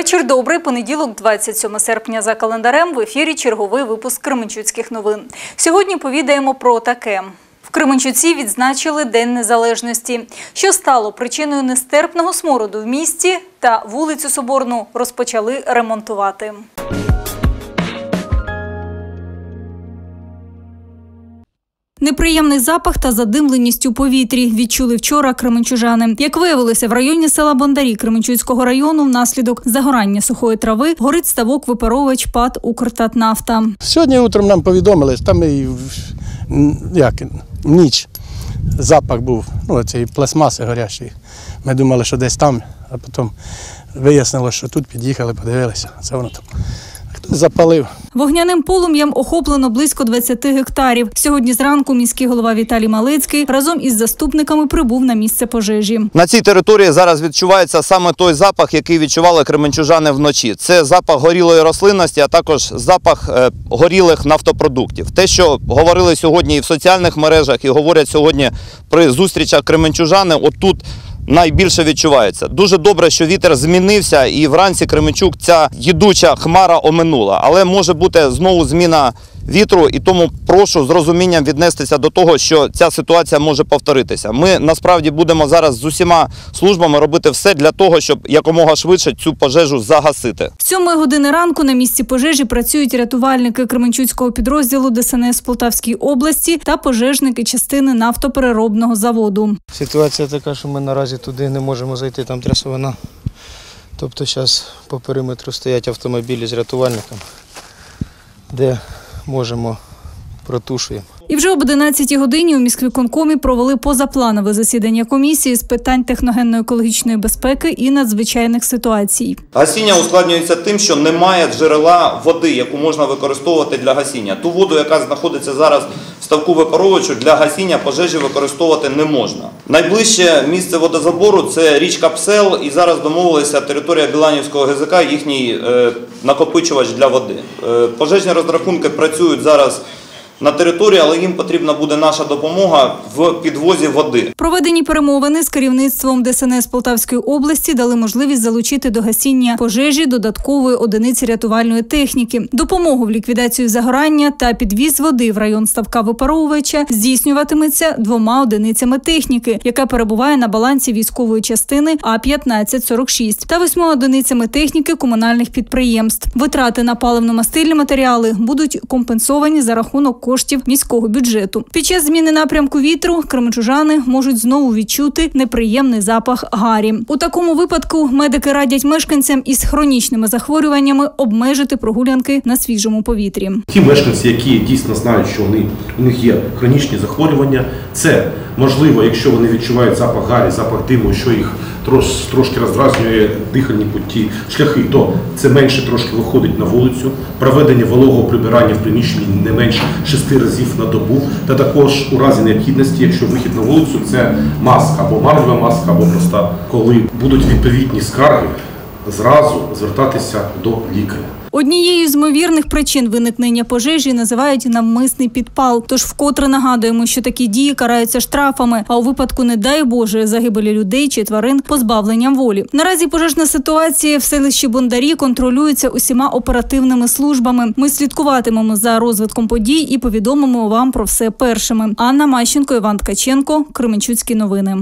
Вечір добрий, понеділок, 27 серпня за календарем. В ефірі черговий випуск Кременчуцьких новин. Сьогодні повідаємо про таке. В Кременчуці відзначили День Незалежності, що стало причиною нестерпного смороду в місті та вулицю Соборну розпочали ремонтувати. Неприємний запах та задимленість у повітрі відчули вчора кременчужани. Як виявилося, в районі села Бондарі Кременчуцького району внаслідок загорання сухої трави горить ставок випаровувач ПАД «Укртатнафта». Сьогодні утром нам повідомили, там і як, ніч запах був, ну, цієї пластмаси горячої. Ми думали, що десь там, а потім вияснилося, що тут під'їхали, подивилися. Це воно там. Запалив. Вогняним полум'ям охоплено близько 20 гектарів. Сьогодні зранку міський голова Віталій Малицький разом із заступниками прибув на місце пожежі. На цій території зараз відчувається саме той запах, який відчували кременчужани вночі. Це запах горілої рослинності, а також запах е, горілих нафтопродуктів. Те, що говорили сьогодні і в соціальних мережах, і говорять сьогодні при зустрічах кременчужани, отут найбільше відчувається. Дуже добре, що вітер змінився, і вранці Кременчук ця їдуча хмара оминула. Але може бути знову зміна вітру, і тому прошу з розумінням віднестися до того, що ця ситуація може повторитися. Ми насправді будемо зараз з усіма службами робити все для того, щоб якомога швидше цю пожежу загасити. З 7 години ранку на місці пожежі працюють рятувальники Кременчуцького підрозділу ДСНС Полтавській області та пожежники частини нафтопереробного заводу. Ситуація така, що ми наразі туди не можемо зайти, там трясовина. Тобто зараз по периметру стоять автомобілі з рятувальниками, де можемо протушуємо. І вже об 11 годині у міськвиконкомі провели позапланове засідання комісії з питань техногенно-екологічної безпеки і надзвичайних ситуацій. Гасіння ускладнюється тим, що немає джерела води, яку можна використовувати для гасіння. Ту воду, яка знаходиться зараз ставку випаровувачу, для гасіння пожежі використовувати не можна. Найближче місце водозабору це річка Псел, і зараз домовилися територія Біланівського ГЗК, їхній е, накопичувач для води. Е, пожежні розрахунки працюють зараз. На території, але їм потрібна буде наша допомога в підвозі води. Проведені перемовини з керівництвом ДСНС Полтавської області дали можливість залучити до гасіння пожежі додаткової одиниці рятувальної техніки. Допомогу в ліквідацію загорання та підвіз води в район ставка випаровувача здійснюватиметься двома одиницями техніки, яка перебуває на балансі військової частини А 1546 та восьми одиницями техніки комунальних підприємств. Витрати на паливно-мастильні матеріали будуть компенсовані за рахунок коштів міського бюджету. Під час зміни напрямку вітру кременчужани можуть знову відчути неприємний запах гарі. У такому випадку медики радять мешканцям із хронічними захворюваннями обмежити прогулянки на свіжому повітрі. Ті мешканці, які дійсно знають, що вони, у них є хронічні захворювання, це можливо, якщо вони відчувають запах гарі, запах диму, що їх трошки роздразнює дихальні путі, шляхи, то це менше трошки виходить на вулицю, проведення вологого прибирання в приміщенні не менше шести разів на добу, та також у разі необхідності, якщо вихід на вулицю, це маска або марлева маска, або проста, коли будуть відповідні скарги, зразу звертатися до лікаря. Однією з ймовірних причин виникнення пожежі називають навмисний підпал. Тож вкотре нагадуємо, що такі дії караються штрафами. А у випадку, не дай Боже, загибелі людей чи тварин позбавленням волі. Наразі пожежна ситуація в селищі Бондарі контролюється усіма оперативними службами. Ми слідкуватимемо за розвитком подій і повідомимо вам про все першими. Анна Мащенко, Іван Ткаченко, Кременчуцькі новини.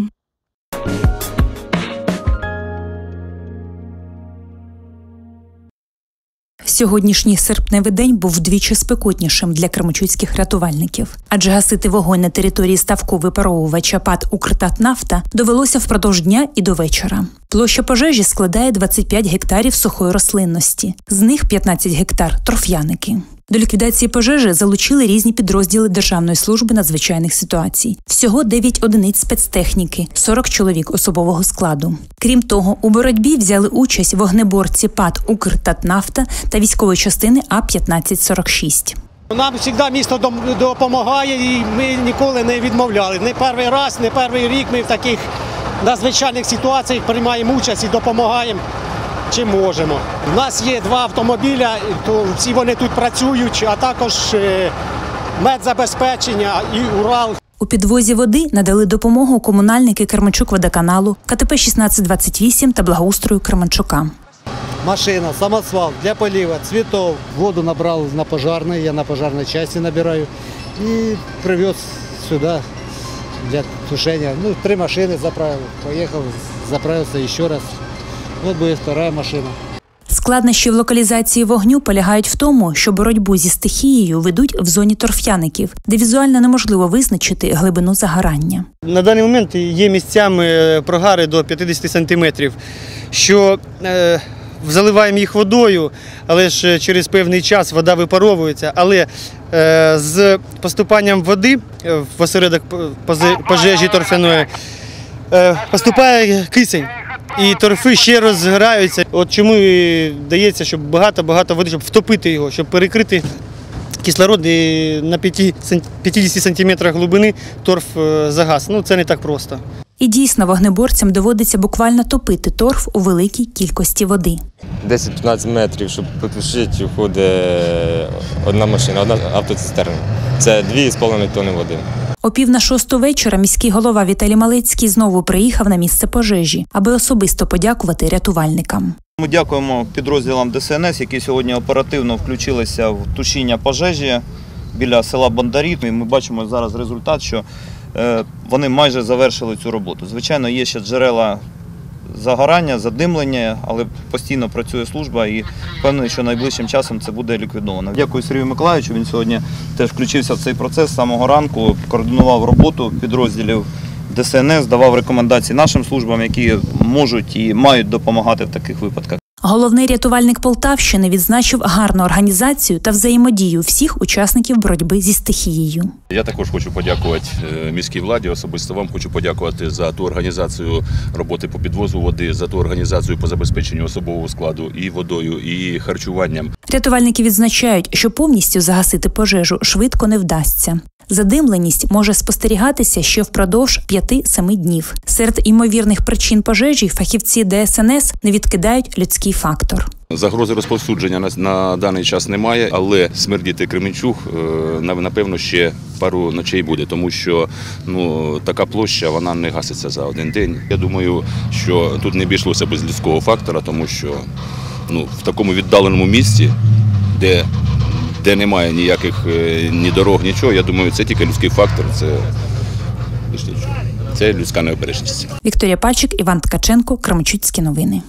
Сьогоднішній серпневий день був вдвічі спекотнішим для кременчуцьких рятувальників, адже гасити вогонь на території ставку випаровувача ПАД «Укртатнафта» довелося впродовж дня і до вечора. Площа пожежі складає 25 гектарів сухої рослинності, з них 15 гектар троф'яники. До ліквідації пожежі залучили різні підрозділи Державної служби надзвичайних ситуацій. Всього 9 одиниць спецтехніки, 40 чоловік особового складу. Крім того, у боротьбі взяли участь вогнеборці ПАД «Укртатнафта» та військової частини А 1546 Нам завжди місто допомагає і ми ніколи не відмовляли. Не перший раз, не перший рік ми в таких надзвичайних ситуаціях приймаємо участь і допомагаємо чим можемо. У нас є два автомобіля, то всі вони тут працюють, а також е, медзабезпечення і Урал. У підвозі води надали допомогу комунальники Керманчук водоканалу, КТП 1628 та благоустрою Керманчука. машина, самосвал для полива, цветов. Воду набрал на пожарной, я на пожарной части набираю. И привез сюда для тушения. Ну, три машины заправил. Поехал, заправился еще раз. Вот будет вторая машина. Складнощі в локалізації вогню полягають в тому, що боротьбу зі стихією ведуть в зоні торф'яників, де візуально неможливо визначити глибину загорання. На даний момент є місцями прогари до 50 сантиметрів, що е, заливаємо їх водою, але ж через певний час вода випаровується. Але е, з поступанням води е, в осередок пожежі торфяної е, поступає кисень. І торфи ще розграються. От чому і дається, щоб багато-багато води, щоб втопити його, щоб перекрити кислород і на 50 сантиметрах глибини торф е, загас. Ну це не так просто. І дійсно вогнеборцям доводиться буквально топити торф у великій кількості води. 10-15 метрів, щоб потушити, входить одна машина, одна автоцистерна. Це 2,5 тонни води. О пів на шосту вечора міський голова Віталій Малецький знову приїхав на місце пожежі, аби особисто подякувати рятувальникам. Ми дякуємо підрозділам ДСНС, які сьогодні оперативно включилися в тушіння пожежі біля села Бондарі. І Ми бачимо зараз результат, що вони майже завершили цю роботу. Звичайно, є ще джерела загорання, задимлення, але постійно працює служба і впевнений, що найближчим часом це буде ліквідовано. Дякую Сергію Миколаївичу. Він сьогодні теж включився в цей процес з самого ранку, координував роботу підрозділів. ДСНС давав рекомендації нашим службам, які можуть і мають допомагати в таких випадках. Головний рятувальник Полтавщини відзначив гарну організацію та взаємодію всіх учасників боротьби зі стихією. Я також хочу подякувати е, міській владі. Особисто вам хочу подякувати за ту організацію роботи по підвозу води, за ту організацію по забезпеченню особового складу і водою, і харчуванням. Рятувальники відзначають, що повністю загасити пожежу швидко не вдасться. Задимленість може спостерігатися ще впродовж 5-7 днів. Серед ймовірних причин пожежі фахівці ДСНС не відкидають людський фактор. Загрози розповсюдження на, на даний час немає, але смердіти Кременчуг е, напевно ще пару ночей буде, тому що ну така площа вона не гаситься за один день. Я думаю, що тут не обійшлося без людського фактора, тому що ну в такому віддаленому місці, де де немає ніяких е, ні дорог, нічого. Я думаю, це тільки людський фактор. Це. Це людська необережність. Вікторія Пальчик, Іван Ткаченко, Крамчуцькі новини.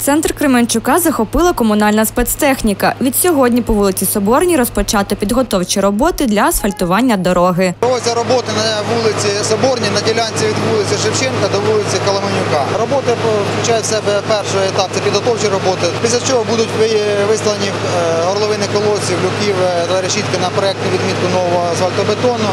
Центр Кременчука захопила комунальна спецтехніка. Від сьогодні по вулиці Соборній розпочато підготовчі роботи для асфальтування дороги. Проводяться роботи на вулиці Соборній, на ділянці від вулиці Шевченка до вулиці Коломенюка. Роботи включають в себе перший етап це підготовчі роботи. Після чого будуть вислані е, горловини колодців, люків е, та решітки на проєктну відмітку нового асфальтобетону.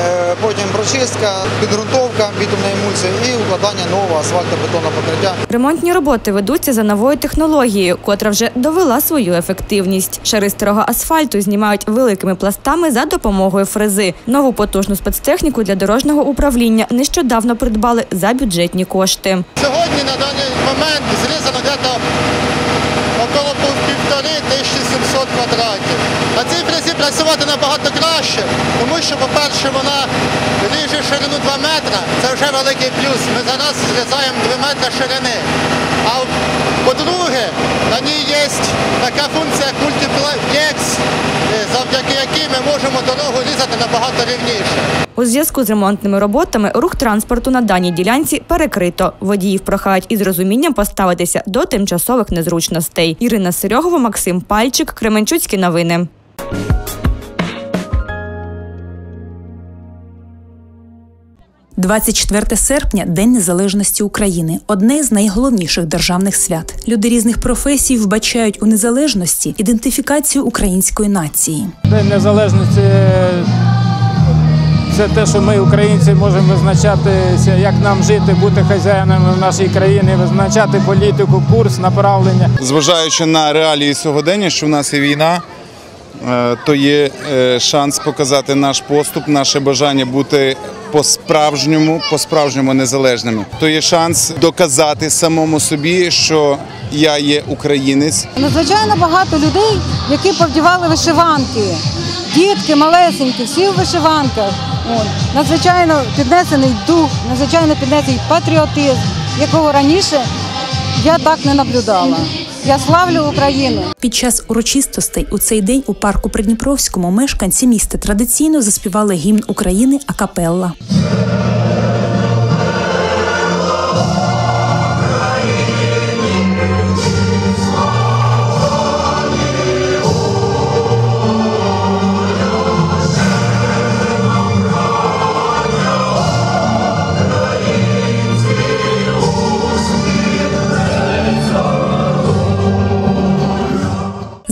Е, Потім прочистка, підґрунтовка бітумної емульсії і укладання нового асфальтобетонного покриття. Ремонтні роботи ведуться за новою технологією, котра вже довела свою ефективність. Шари старого асфальту знімають великими пластами за допомогою фрези. Нову потужну спецтехніку для дорожнього управління нещодавно придбали за бюджетні кошти. Сьогодні на даний момент зрізано десь около півтори 1700 квадратів. На цій фрезі працювати набагато краще, тому що, по-перше, вона ріже ширину 2 метри, це вже великий плюс. Ми зараз зрізаємо 2 метри ширини. А по-друге, на ній є така функція е, завдяки якій ми можемо дорогу різати набагато рівніше. У зв'язку з ремонтними роботами рух транспорту на даній ділянці перекрито. Водіїв прохають із розумінням поставитися до тимчасових незручностей. Ірина Серьогова, Максим Пальчик, Кременчуцькі новини. – 24 серпня День Незалежності України одне з найголовніших державних свят. Люди різних професій вбачають у незалежності ідентифікацію української нації. День незалежності це те, що ми, українці, можемо визначатися, як нам жити, бути хазяїнами в нашій країні, визначати політику, курс, направлення. Зважаючи на реалії сьогодення, що в нас є війна, е, то є е, шанс показати наш поступ, наше бажання бути по-справжньому, по-справжньому незалежними. То є шанс доказати самому собі, що я є українець. Надзвичайно багато людей, які повдівали вишиванки. Дітки малесенькі, всі в вишиванках. Надзвичайно піднесений дух, надзвичайно піднесений патріотизм, якого раніше я так не наблюдала. Я славлю Україну. Під час урочистостей у цей день у парку Придніпровському мешканці міста традиційно заспівали гімн України акапелла.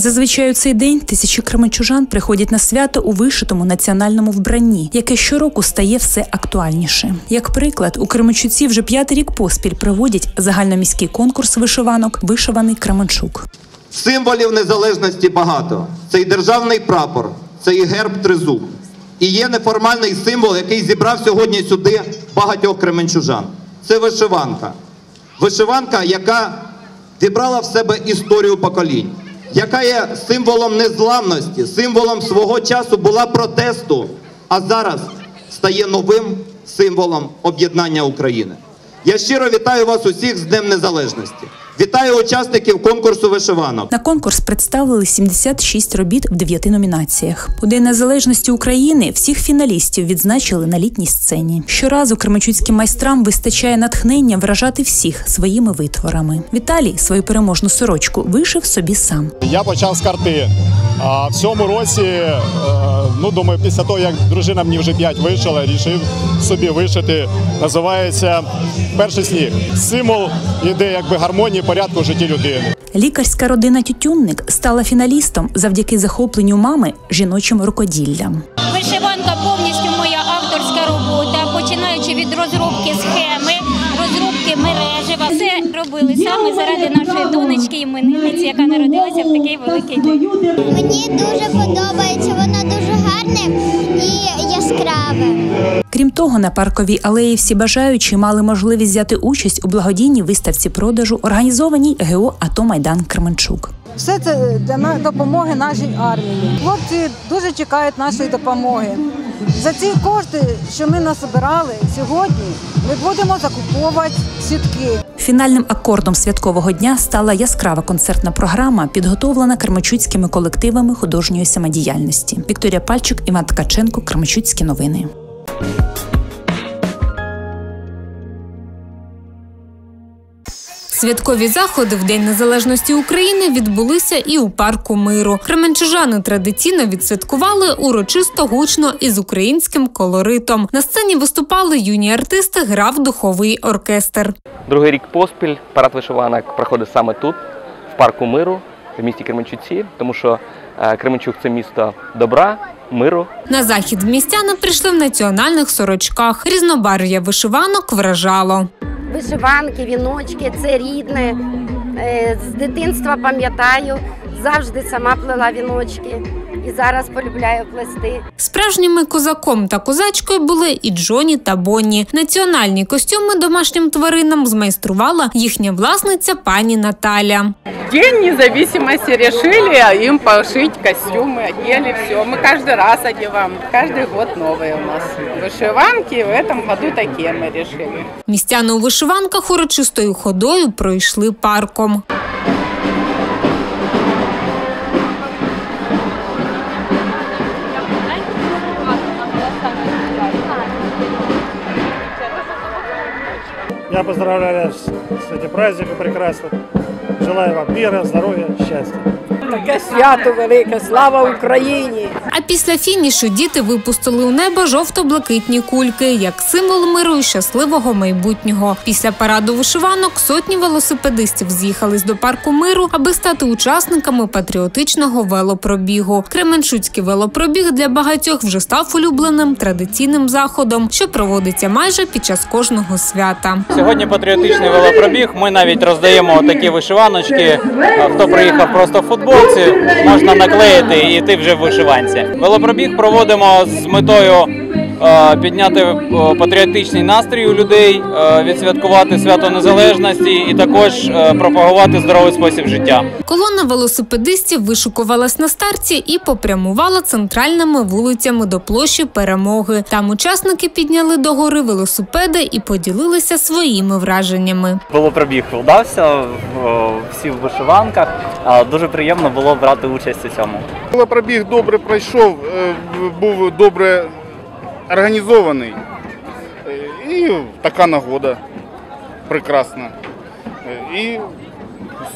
Зазвичай у цей день тисячі кременчужан приходять на свято у вишитому національному вбранні, яке щороку стає все актуальніше. Як приклад, у Кременчуці вже п'ятий рік поспіль проводять загальноміський конкурс вишиванок Вишиваний Кременчук. Символів незалежності багато. Це і державний прапор, це і герб тризуб. І є неформальний символ, який зібрав сьогодні сюди багатьох кременчужан. Це вишиванка. Вишиванка, яка зібрала в себе історію поколінь, яка є символом незламності, символом свого часу була протесту, а зараз стає новим символом об'єднання України. Я щиро вітаю вас усіх з Днем Незалежності. Вітаю учасників конкурсу вишиванок. На конкурс представили 76 робіт в дев'яти номінаціях. У День Незалежності України всіх фіналістів відзначили на літній сцені. Щоразу кременчуцьким майстрам вистачає натхнення вражати всіх своїми витворами. Віталій свою переможну сорочку вишив собі сам. Я почав з карти. А в цьому році, е, ну думаю, після того, як дружина мені вже 5 вишила, рішив собі вишити. Називається перший сніг. Символ іде якби гармонії, порядку в житті людини. Лікарська родина Тютюнник стала фіналістом завдяки захопленню мами жіночим рукоділлям. Вишиванка повністю моя авторська робота, починаючи від розробки розробки мережева. Все робили саме заради нашої донечки іменинниці, яка народилася в такий великий день. Мені дуже подобається, воно дуже гарне і яскраве. Крім того, на парковій алеї всі бажаючі мали можливість взяти участь у благодійній виставці продажу, організованій ГО АТО Майдан Кременчук. Все це для допомоги нашій армії. Хлопці дуже чекають нашої допомоги. За ці кошти, що ми насобирали сьогодні, ми будемо закуповувати сітки. Фінальним акордом святкового дня стала яскрава концертна програма, підготовлена кременчуцькими колективами художньої самодіяльності. Вікторія Пальчик, Іван Ткаченко, Кременчуцькі новини. Святкові заходи в День Незалежності України відбулися і у парку миру. Кременчужани традиційно відсвяткували урочисто гучно і з українським колоритом. На сцені виступали юні артисти, грав духовий оркестр. Другий рік поспіль парад вишиванок проходить саме тут, в парку миру, в місті Кременчуці, тому що е, Кременчук це місто добра, миру. На захід містяни прийшли в національних сорочках. Різнобарв'я вишиванок вражало. Вишиванки, віночки це рідне. Е, З дитинства пам'ятаю, завжди сама плела віночки і зараз полюбляю плести. Справжніми козаком та козачкою були і Джоні та Бонні. Національні костюми домашнім тваринам змайструвала їхня власниця пані Наталя. День независимости решили им пошить костюмы, одели все. Мы каждый раз одеваем, каждый год новые у нас. Вышиванки в этом году такие мы решили. Містяни у вишиванках урочистою ходою пройшли парком. Я поздравляю вас с этим праздником прекрасным. Желаю вам мира, здоров'я, щастя. Таке свято велике, слава Україні! А після фінішу діти випустили у небо жовто-блакитні кульки як символ миру і щасливого майбутнього. Після параду вишиванок сотні велосипедистів з'їхались до парку миру, аби стати учасниками патріотичного велопробігу. Кременчуцький велопробіг для багатьох вже став улюбленим традиційним заходом, що проводиться майже під час кожного свята. Сьогодні патріотичний велопробіг. Ми навіть роздаємо такі вишиваночки. Хто приїхав просто в футболці, можна наклеїти і йти вже в вишиванці. Велопробіг проводимо з метою підняти е, патріотичний настрій у людей, е, відсвяткувати свято незалежності і також е, пропагувати здоровий спосіб життя. Колона велосипедистів вишукувалась на старті і попрямувала центральними вулицями до площі перемоги. Там учасники підняли до гори велосипеди і поділилися своїми враженнями. Велопробіг вдався, всі в вишиванках. а Дуже приємно було брати участь у цьому. Велопробіг добре пройшов, е, був добре організований. Е, І така нагода прекрасна. Е, І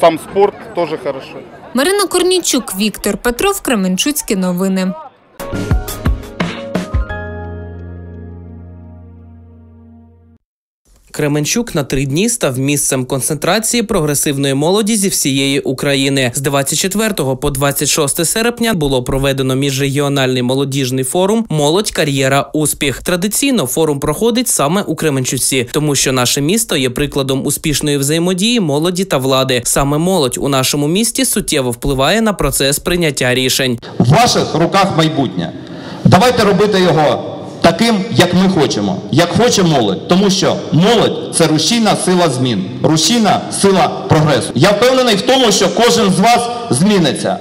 сам спорт теж хорошо. Марина Корнічук, Віктор Петров, Кременчуцькі новини. Кременчук на три дні став місцем концентрації прогресивної молоді зі всієї України. З 24 по 26 серпня було проведено міжрегіональний молодіжний форум Молодь, кар'єра, успіх. Традиційно форум проходить саме у Кременчуці, тому що наше місто є прикладом успішної взаємодії молоді та влади. Саме молодь у нашому місті суттєво впливає на процес прийняття рішень. В ваших руках майбутнє. Давайте робити його таким, як ми хочемо, як хоче молодь, тому що молодь це рушійна сила змін, рушійна сила прогресу. Я впевнений в тому, що кожен з вас зміниться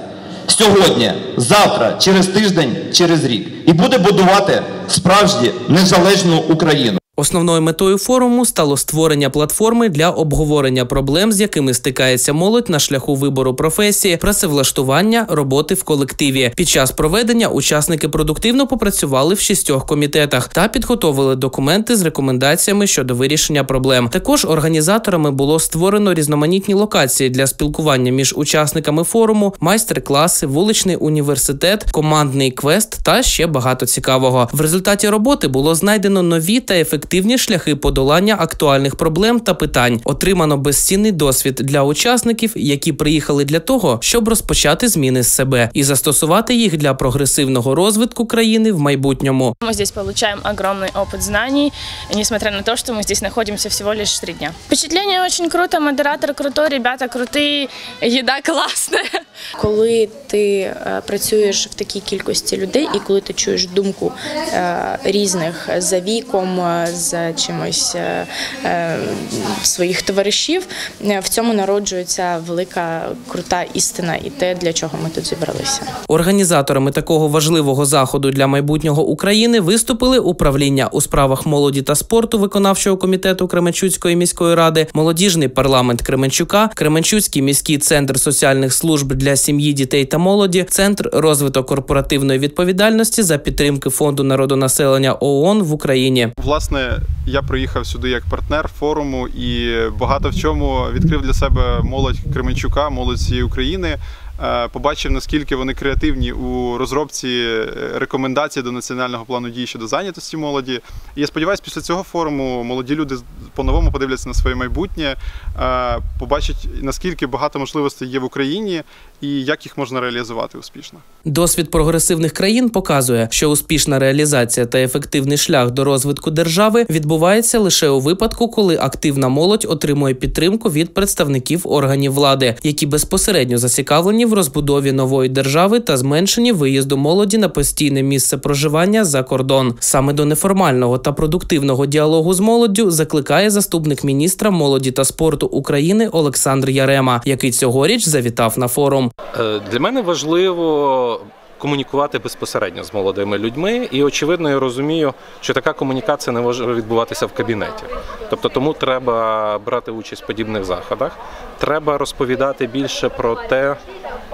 сьогодні, завтра, через тиждень, через рік і буде будувати справжню незалежну Україну. Основною метою форуму стало створення платформи для обговорення проблем, з якими стикається молодь на шляху вибору професії, працевлаштування, роботи в колективі. Під час проведення учасники продуктивно попрацювали в шістьох комітетах та підготовили документи з рекомендаціями щодо вирішення проблем. Також організаторами було створено різноманітні локації для спілкування між учасниками форуму, майстер-класи, вуличний університет, командний квест та ще багато цікавого. В результаті роботи було знайдено нові та ефективні шляхи подолання актуальних проблем та питань. Отримано безцінний досвід для учасників, які приїхали для того, щоб розпочати зміни з себе і застосувати їх для прогресивного розвитку країни в майбутньому. Мы здесь получаем огромный опыт знаний, несмотря на то, что мы здесь находимся всего лишь три дня. Впечатление очень круто, модератор крутой, ребята крутые, еда классная. Коли ти е, працюєш в такій кількості людей, і коли ти чуєш думку е, різних за віком, за чимось е, е, своїх товаришів, в цьому народжується велика крута істина і те, для чого ми тут зібралися. Організаторами такого важливого заходу для майбутнього України виступили управління у справах молоді та спорту виконавчого комітету Кременчуцької міської ради, молодіжний парламент Кременчука, Кременчуцький міський центр соціальних служб для сім'ї, дітей та молоді, центр розвиток корпоративної відповідальності за підтримки фонду народонаселення ООН в Україні. Власне, я приїхав сюди як партнер форуму і багато в чому відкрив для себе молодь Кременчука, молодь цієї України. Е, Побачив, наскільки вони креативні у розробці е, рекомендацій до національного плану дій щодо зайнятості молоді. І я сподіваюся, після цього форуму молоді люди по-новому подивляться на своє майбутнє, е, побачать, наскільки багато можливостей є в Україні і як їх можна реалізувати успішно. Досвід прогресивних країн показує, що успішна реалізація та ефективний шлях до розвитку держави відбувається лише у випадку, коли активна молодь отримує підтримку від представників органів влади, які безпосередньо зацікавлені в розбудові нової держави та зменшенні виїзду молоді на постійне місце проживання за кордон. Саме до неформального та продуктивного діалогу з молоддю закликає заступник міністра молоді та спорту України Олександр Ярема, який цьогоріч завітав на форум. Е, Для мене важливо комунікувати безпосередньо з молодими людьми, і очевидно, я розумію, що така комунікація не може відбуватися в кабінеті. Тобто, тому треба брати участь в подібних заходах. Треба розповідати більше про те,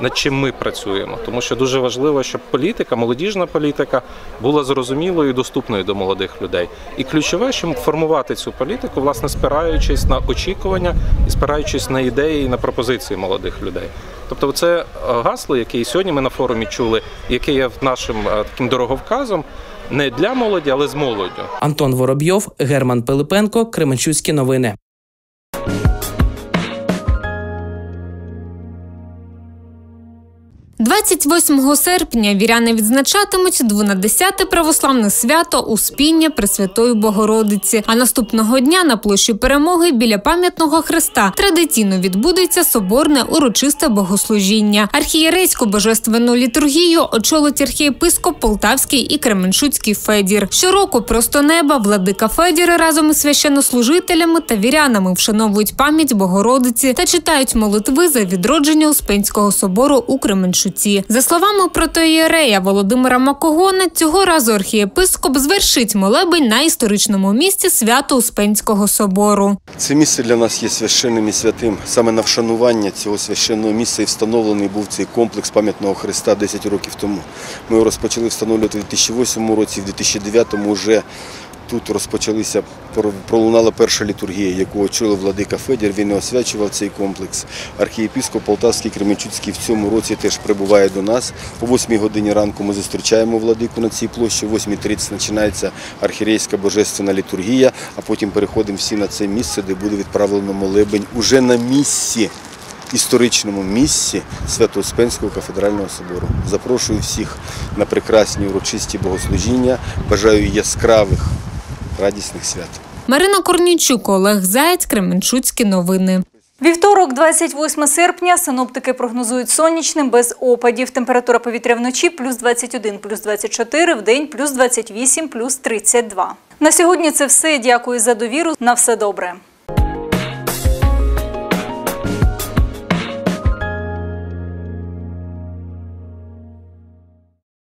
над чим ми працюємо, тому що дуже важливо, щоб політика, молодіжна політика була зрозумілою і доступною до молодих людей. І ключове, щоб формувати цю політику, власне, спираючись на очікування і спираючись на ідеї і на пропозиції молодих людей. Тобто, це е, гасло, яке і сьогодні ми на форумі чули, яке є нашим е, таким дороговказом не для молоді, але з молоддю. Антон Воробйов, Герман Пилипенко, Кременчуцькі новини. 28 серпня віряни відзначатимуть 12-те православне свято Успіння Пресвятої Богородиці. А наступного дня на площі перемоги біля пам'ятного хреста традиційно відбудеться соборне урочисте богослужіння. Архієрейську божественну літургію очолить архієпископ Полтавський і Кременчуцький Федір. Щороку просто неба владика Федір разом із священнослужителями та вірянами вшановують пам'ять Богородиці та читають молитви за відродження Успенського собору у Кременчуці. За словами протоієрея Володимира Макогона, цього разу архієпископ звершить молебень на історичному місці свято Успенського собору. Це місце для нас є священним і святим. Саме на вшанування цього священного місця і встановлений був цей комплекс пам'ятного Христа 10 років тому. Ми його розпочали встановлювати у 2008 році, в 2009 вже тут розпочалися, пролунала перша літургія, яку очолив владика Федір. Він і освячував цей комплекс. Архієпископ Полтавський Кременчуцький в цьому році теж прибуває до нас. О 8 годині ранку ми зустрічаємо владику на цій площі. О 8.30 починається архірейська божественна літургія, а потім переходимо всі на це місце, де буде відправлено молебень уже на місці. Історичному місці Свято-Успенського кафедрального собору. Запрошую всіх на прекрасні урочисті богослужіння. Бажаю яскравих, радісних свят. Марина Корнічук, Олег Заєць, Кременчуцькі новини. Вівторок, 28 серпня, синоптики прогнозують сонячним без опадів. Температура повітря вночі плюс 21, плюс 24, в день плюс 28, плюс 32. На сьогодні це все. Дякую за довіру. На все добре.